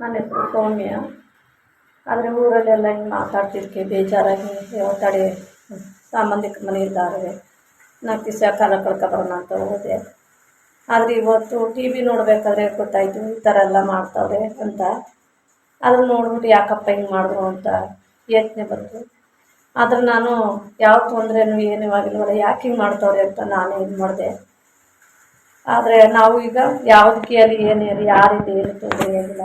ನನ್ನ ಹೆಸರು ಸೌಮ್ಯ. ಆದರೆ ಊರಲ್ಲೆಲ್ಲ ಹಿಂಗೆ ಮಾತಾಡ್ತಿದ್ದಕ್ಕೆ ಬೇಜಾರಾಗಿ ತಡೆ ಸಂಬಂಧಿಕರ ಮನೆ ನಾಲ್ಕು ದಿವಸ ಕಾಲ ಕಳ್ಕೊಬರೋಣ ಅಂತ ಹೋದೆ. ಆದರೆ ಇವತ್ತು ಟಿ ವಿ ನೋಡಬೇಕಾದ್ರೆ ಗೊತ್ತಾಯಿತು, ಈ ಥರ ಎಲ್ಲ ಮಾಡ್ತಾವ್ರೆ ಅಂತ. ಅದನ್ನು ನೋಡ್ಬಿಟ್ಟು ಯಾಕಪ್ಪ ಹಿಂಗೆ ಮಾಡಿದ್ರು ಅಂತ ಯೋಚನೆ ಬಂತು. ಆದ್ರೆ ನಾನು ಯಾವ ತೊಂದರೆನೂ ಏನೂ ಆಗಿಲ್ವಲ್ಲ ಯಾಕೆ ಹಿಂಗೆ ಮಾಡ್ತಾವ್ರೆ ಅಂತ ನಾನೇ ಇದು ಮಾಡಿದೆ. ಆದರೆ ನಾವು ಈಗ ಯಾವುದಕ್ಕೆ ಅಲ್ಲಿ ಏನೇ ಯಾರಿಂದ ಏನು ತೊಂದರೆ ಆಗಿಲ್ಲ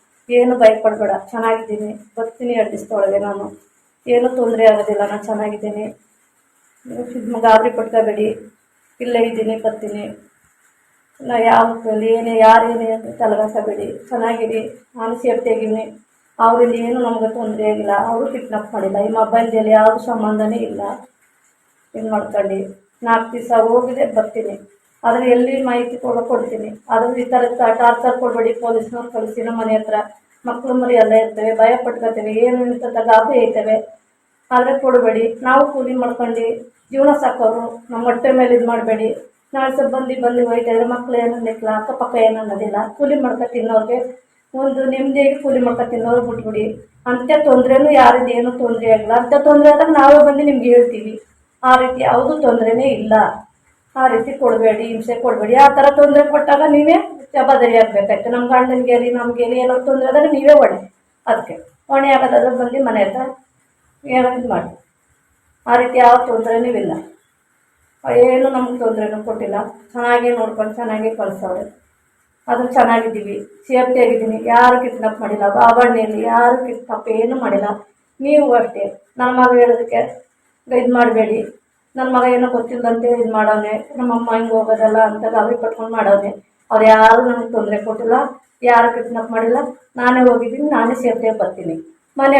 ಏನು ಭಯಪಡಬೇಡ, ಚೆನ್ನಾಗಿದ್ದೀನಿ. ಬರ್ತೀನಿ ಎರಡು ದಿವಸದೊಳಗೆ ನಾನು. ಏನೂ ತೊಂದರೆ ಆಗೋದಿಲ್ಲ, ನಾನು ಚೆನ್ನಾಗಿದ್ದೀನಿ. ಗಾಬರಿ ಪಡ್ಕೋಬೇಡಿ ಇಲ್ಲೇ ಇದ್ದೀನಿ, ಬರ್ತೀನಿ. ನಾ ಯಾವ ಏನೇ ಯಾರೇನೇ ಅಂತ ತಲೆಗಾಸಬೇಡಿ ಚೆನ್ನಾಗಿರಿ, ನಾನು ಸೇಫ್ಟಿಯಾಗಿದ್ದೀನಿ. ಅವರಿಂದ ಏನು ನಮಗೆ ತೊಂದರೆ ಆಗಿಲ್ಲ, ಅವರು ಕಿಡ್ನಾಪ್ ಮಾಡಿಲ್ಲ. ಈ ಮೊಬೈಲ್ದಲ್ಲಿ ಯಾವುದು ಸಂಬಂಧನೇ ಇಲ್ಲ. ಇದು ಮಾಡ್ಕೊಂಡು ನಾಲ್ಕು ದಿವಸ ಹೋಗಿದೆ, ಬರ್ತೀನಿ. ಆದರೆ ಎಲ್ಲಿ ಮಾಹಿತಿ ಕೊಡೋ ಕೊಡ್ತೀನಿ. ಆದರೂ ಈ ಥರ ಟಾರ್ಚರ್ ಕೊಡಬೇಡಿ, ಪೊಲೀಸ್ನವ್ರು ಕಳಿಸಿ ನಮ್ಮ ಮನೆ ಹತ್ರ. ಮಕ್ಕಳು ಮರಿ ಎಲ್ಲ ಇರ್ತವೆ, ಭಯ ಪಟ್ಕೋತೇವೆ, ಏನು ಇಂಥ ಗಾಬರಿ ಐತವೆ ಆದರೆ ಕೊಡಬೇಡಿ. ನಾವು ಕೂಲಿ ಮಾಡ್ಕೊಂಡು ಜೀವನ ಸಾಕೋರು, ನಮ್ಮ ಹೊಟ್ಟೆ ಮೇಲೆ ಇದು ಮಾಡಬೇಡಿ. ನಾಳೆ ಸ್ವಲ್ಪ ಬಂದು ಬಂದು ಹೋಯ್ತಾ ಇದ್ರೆ ಮಕ್ಳು ಏನು ಅನ್ನಕ್ಕಿಲ್ಲ ಅಕ್ಕಪಕ್ಕ ಏನು ಅನ್ನೋದಿಲ್ಲ ಕೂಲಿ ಮಾಡ್ಕೊ ತಿನ್ನೋರಿಗೆ ಒಂದು ನೆಮ್ಮದಿಯಾಗಿ ಕೂಲಿ ಮಾಡ್ಕೊ ತಿನ್ನೋರು ಬಿಟ್ಬಿಡಿ. ಅಂತ ತೊಂದರೆನೂ ಯಾರಿಂದ ಏನೂ ತೊಂದರೆ ಆಗಿಲ್ಲ ಅಂತ ತೊಂದರೆ ಆದಾಗ ನಾವೇ ಬಂದು ನಿಮ್ಗೆ ಹೇಳ್ತೀವಿ. ಆ ರೀತಿ ಯಾವುದೂ ತೊಂದರೆನೇ ಇಲ್ಲ. ಆ ರೀತಿ ಕೊಡಬೇಡಿ, ಹಿಂಸೆ ಕೊಡಬೇಡಿ. ಆ ಥರ ತೊಂದರೆ ಕೊಟ್ಟಾಗ ನೀವೇ ಜವಾಬ್ದಾರಿ ಆಗಬೇಕಾಯ್ತು. ನಮ್ಮ ಗಂಡನಿಗೆ ಆಗಲಿ ನಮಗೆ ಏನೋ ತೊಂದರೆ ಆದಾಗ ನೀವೇ ಹೊಣೆ. ಅದಕ್ಕೆ ಹೊಣೆ ಆಗೋದಾದ್ರೆ ಬಂದು ಮನೆ ಹತ್ರ ಏನೋ ಇದು ಮಾಡಿ. ಆ ರೀತಿ ಯಾವ ತೊಂದರೆನೂ ಇಲ್ಲ. ಏನು ನಮ್ಗೆ ತೊಂದರೆನೂ ಕೊಟ್ಟಿಲ್ಲ. ಚೆನ್ನಾಗೇ ನೋಡ್ಕೊಂಡು ಚೆನ್ನಾಗೇ ಕಳ್ಸವ್ರೆ. ಅದು ಚೆನ್ನಾಗಿದ್ದೀವಿ. ಸೇಫ್ಟಿ ಆಗಿದ್ದೀನಿ. ಯಾರು ಕಿಡ್ನಾಪ್ ಮಾಡಿಲ್ಲ. ಬಾಬಣ್ಣೆಯಲ್ಲಿ ಯಾರು ಕಿಡ್ನಾಪ್ ಏನೂ ಮಾಡಿಲ್ಲ. ನೀವು ಅಷ್ಟೇ. ನಮ್ಮ ಹೇಳೋದಕ್ಕೆ ಇದು ಮಾಡಬೇಡಿ. ನನ್ನ ಮಗ ಏನೋ ಗೊತ್ತಿಲ್ಲದಂತೆ ಇದು ಮಾಡೋನೆ ನಮ್ಮಮ್ಮ ಹಿಂಗೆ ಹೋಗೋದಲ್ಲ ಅಂತ ಗಾಬರಿ ಪಟ್ಕೊಂಡು ಮಾಡೋನೆ ಅವ್ರು ಯಾರು ನನಗೆ ತೊಂದರೆ ಕೊಟ್ಟಿಲ್ಲ, ಯಾರು ಕಿಡ್ನಾಪ್ ಮಾಡಿಲ್ಲ, ನಾನೇ ಹೋಗಿದ್ದೀನಿ, ನಾನೇ ಸೇಫ್ಟಿಯಾಗಿ ಬರ್ತೀನಿ. ಮನೆ